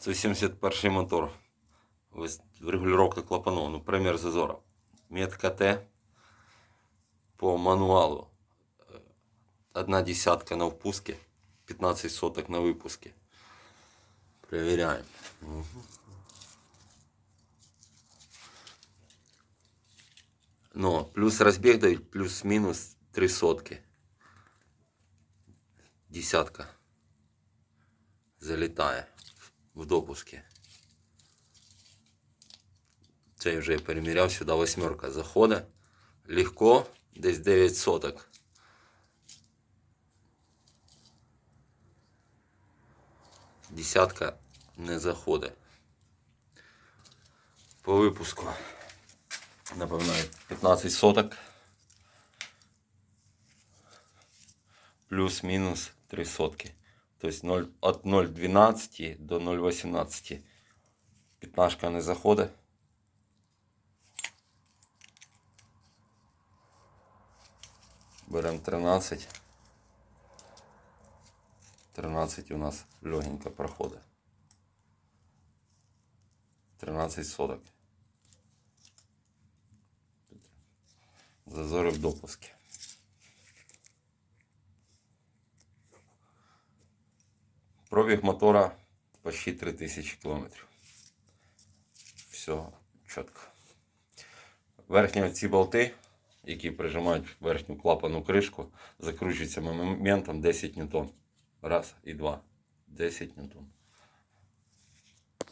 171 мотор. Регулировка клапанов. Ну, пример зазора. Метка Т по мануалу. Одна десятка на впуске, 15 соток на выпуске. Проверяем. Но плюс разбег дают, плюс-минус 3 сотки. Десятка залітає в допуске. Цей вже я переміряв, сюди восьмерка заходить. Легко, десь 9 соток. Десятка не заходить. По випуску. Напевно, 15 соток. Плюс-мінус 3 сотки. Тобто 0, от 0,12 до 0,18. Пятнашка не заходить. Беремо 13. 13 у нас легенько проходить. 13 соток. Зазори в допуске. Пробіг мотора почти 3000 км. Все чітко. Верхні ці болти, які прижимають верхню клапану кришку, закручуються моментом 10 ньютон. Раз і два. 10 ньютон.